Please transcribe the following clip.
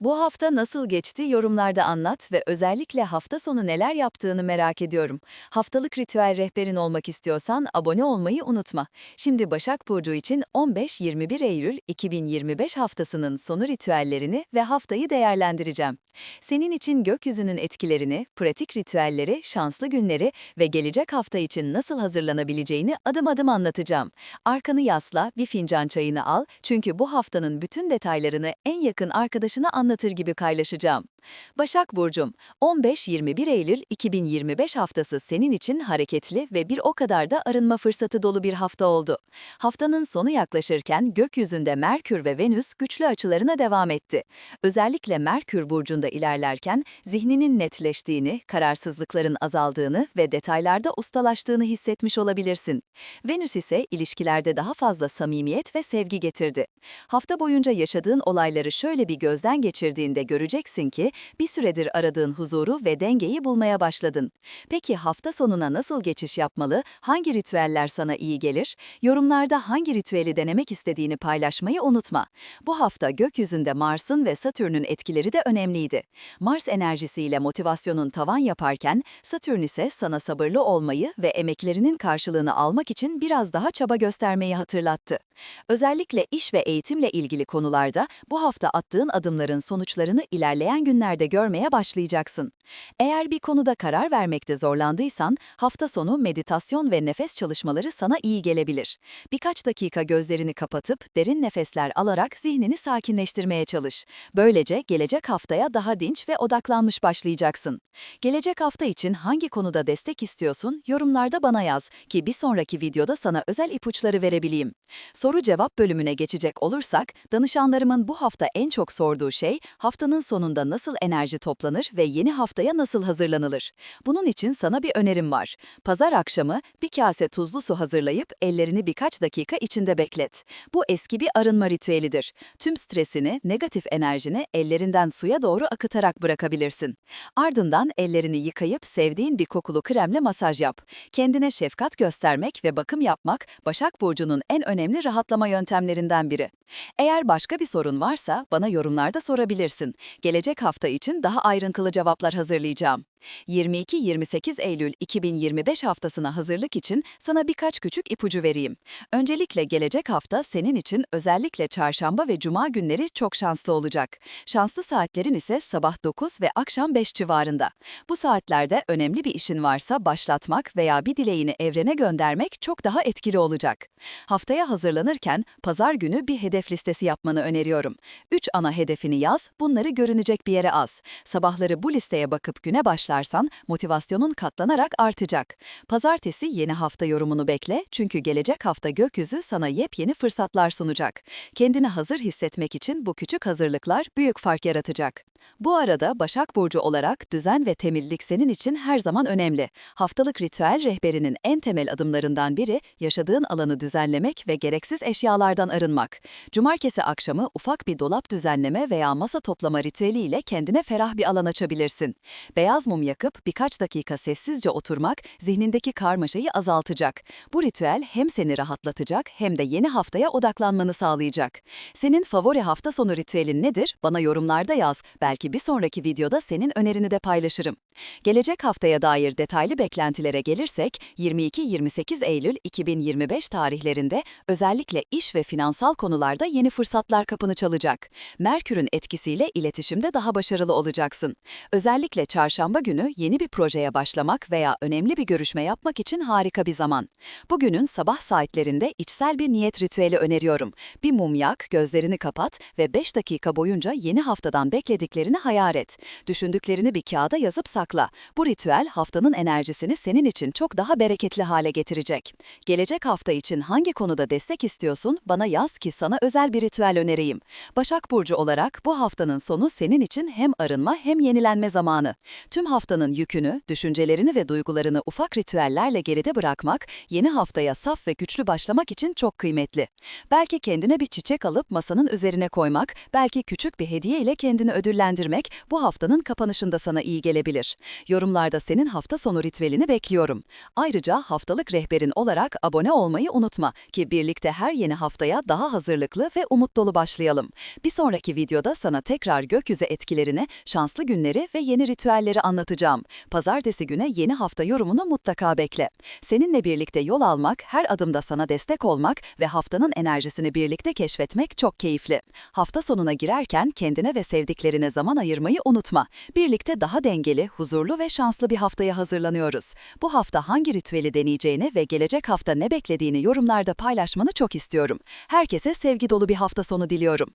Bu hafta nasıl geçti yorumlarda anlat ve özellikle hafta sonu neler yaptığını merak ediyorum. Haftalık ritüel rehberin olmak istiyorsan abone olmayı unutma. Şimdi Başak Burcu için 15-21 Eylül 2025 haftasının sonu ritüellerini ve haftayı değerlendireceğim. Senin için gökyüzünün etkilerini, pratik ritüelleri, şanslı günleri ve gelecek hafta için nasıl hazırlanabileceğini adım adım anlatacağım. Arkanı yasla, bir fincan çayını al çünkü bu haftanın bütün detaylarını en yakın arkadaşına anlatır gibi paylaşacağım. Başak Burcum, 15-21 Eylül 2025 haftası senin için hareketli ve bir o kadar da arınma fırsatı dolu bir hafta oldu. Haftanın sonu yaklaşırken gökyüzünde Merkür ve Venüs güçlü açılarına devam etti. Özellikle Merkür Burcu'nda ilerlerken zihninin netleştiğini, kararsızlıkların azaldığını ve detaylarda ustalaştığını hissetmiş olabilirsin. Venüs ise ilişkilerde daha fazla samimiyet ve sevgi getirdi. Hafta boyunca yaşadığın olayları şöyle bir gözden geçirdiğinde göreceksin ki bir süredir aradığın huzuru ve dengeyi bulmaya başladın. Peki hafta sonuna nasıl geçiş yapmalı, hangi ritüeller sana iyi gelir? Yorumlarda hangi ritüeli denemek istediğini paylaşmayı unutma. Bu hafta gökyüzünde Mars'ın ve Satürn'ün etkileri de önemliydi. Mars enerjisiyle motivasyonun tavan yaparken, Satürn ise sana sabırlı olmayı ve emeklerinin karşılığını almak için biraz daha çaba göstermeyi hatırlattı. Özellikle iş ve eğitimle ilgili konularda bu hafta attığın adımların sonuçlarını ilerleyen günlerde görmeye başlayacaksın. Eğer bir konuda karar vermekte zorlandıysan, hafta sonu meditasyon ve nefes çalışmaları sana iyi gelebilir. Birkaç dakika gözlerini kapatıp derin nefesler alarak zihnini sakinleştirmeye çalış. Böylece gelecek haftaya daha dinç ve odaklanmış başlayacaksın. Gelecek hafta için hangi konuda destek istiyorsun, yorumlarda bana yaz ki bir sonraki videoda sana özel ipuçları verebileyim. Soru-cevap bölümüne geçecek olursak, danışanlarımın bu hafta en çok sorduğu şey, haftanın sonunda nasıl enerji toplanır ve yeni haftaya nasıl hazırlanılır? Bunun için sana bir önerim var. Pazar akşamı bir kase tuzlu su hazırlayıp ellerini birkaç dakika içinde beklet. Bu eski bir arınma ritüelidir. Tüm stresini, negatif enerjini ellerinden suya doğru akıtarak bırakabilirsin. Ardından ellerini yıkayıp sevdiğin bir kokulu kremle masaj yap. Kendine şefkat göstermek ve bakım yapmak Başak Burcu'nun en önemli rahatlama yöntemlerinden biri. Eğer başka bir sorun varsa bana yorumlarda sorabilirsin. Gelecek hafta için daha ayrıntılı cevaplar hazırlayacağım. 22-28 Eylül 2025 haftasına hazırlık için sana birkaç küçük ipucu vereyim. Öncelikle gelecek hafta senin için özellikle çarşamba ve cuma günleri çok şanslı olacak. Şanslı saatlerin ise sabah 9 ve akşam 5 civarında. Bu saatlerde önemli bir işin varsa başlatmak veya bir dileğini evrene göndermek çok daha etkili olacak. Haftaya hazırlanırken pazar günü bir hedef listesi yapmanı öneriyorum. 3 ana hedefini yaz, bunları görünecek bir yere az. Sabahları bu listeye bakıp güne başlarsan motivasyonun katlanarak artacak. Pazartesi yeni hafta yorumunu bekle çünkü gelecek hafta gökyüzü sana yepyeni fırsatlar sunacak. Kendini hazır hissetmek için bu küçük hazırlıklar büyük fark yaratacak. Bu arada Başak Burcu olarak düzen ve temizlik senin için her zaman önemli. Haftalık ritüel rehberinin en temel adımlarından biri yaşadığın alanı düzenlemek ve gereksiz eşyalardan arınmak. Cumartesi akşamı ufak bir dolap düzenleme veya masa toplama ritüeli ile kendine ferah bir alan açabilirsin. Beyaz mum yakıp birkaç dakika sessizce oturmak zihnindeki karmaşayı azaltacak. Bu ritüel hem seni rahatlatacak hem de yeni haftaya odaklanmanı sağlayacak. Senin favori hafta sonu ritüelin nedir? Bana yorumlarda yaz. Belki bir sonraki videoda senin önerini de paylaşırım. Gelecek haftaya dair detaylı beklentilere gelirsek, 22-28 Eylül 2025 tarihlerinde özellikle iş ve finansal konularda yeni fırsatlar kapını çalacak. Merkür'ün etkisiyle iletişimde daha başarılı olacaksın. Özellikle çarşamba günü yeni bir projeye başlamak veya önemli bir görüşme yapmak için harika bir zaman. Bugünün sabah saatlerinde içsel bir niyet ritüeli öneriyorum. Bir mum yak, gözlerini kapat ve 5 dakika boyunca yeni haftadan beklediklerini hayal et. Düşündüklerini bir kağıda yazıp sakla. Bu ritüel haftanın enerjisini senin için çok daha bereketli hale getirecek. Gelecek hafta için hangi konuda destek istiyorsun? Bana yaz ki sana özel bir ritüel önereyim. Başak Burcu olarak bu haftanın sonu senin için hem arınma hem yenilenme zamanı. Tüm haftanın yükünü, düşüncelerini ve duygularını ufak ritüellerle geride bırakmak, yeni haftaya saf ve güçlü başlamak için çok kıymetli. Belki kendine bir çiçek alıp masanın üzerine koymak, belki küçük bir hediye ile kendini ödüllendirmek bu haftanın kapanışında sana iyi gelebilir. Yorumlarda senin hafta sonu ritüelini bekliyorum. Ayrıca haftalık rehberin olarak abone olmayı unutma ki birlikte her yeni haftaya daha hazırlıklı ve umut dolu başlayalım. Bir sonraki videoda sana tekrar gökyüzü etkilerini, şanslı günleri ve yeni ritüelleri anlatacağım. Pazartesi güne yeni hafta yorumunu mutlaka bekle. Seninle birlikte yol almak, her adımda sana destek olmak ve haftanın enerjisini birlikte keşfetmek çok keyifli. Hafta sonuna girerken kendine ve sevdiklerine zaman ayırmayı unutma. Birlikte daha dengeli, huzurlu ve şanslı bir haftaya hazırlanıyoruz. Bu hafta hangi ritüeli deneyeceğini ve gelecek hafta ne beklediğini yorumlarda paylaşmanı çok istiyorum. Herkese sevgi dolu bir hafta sonu diliyorum.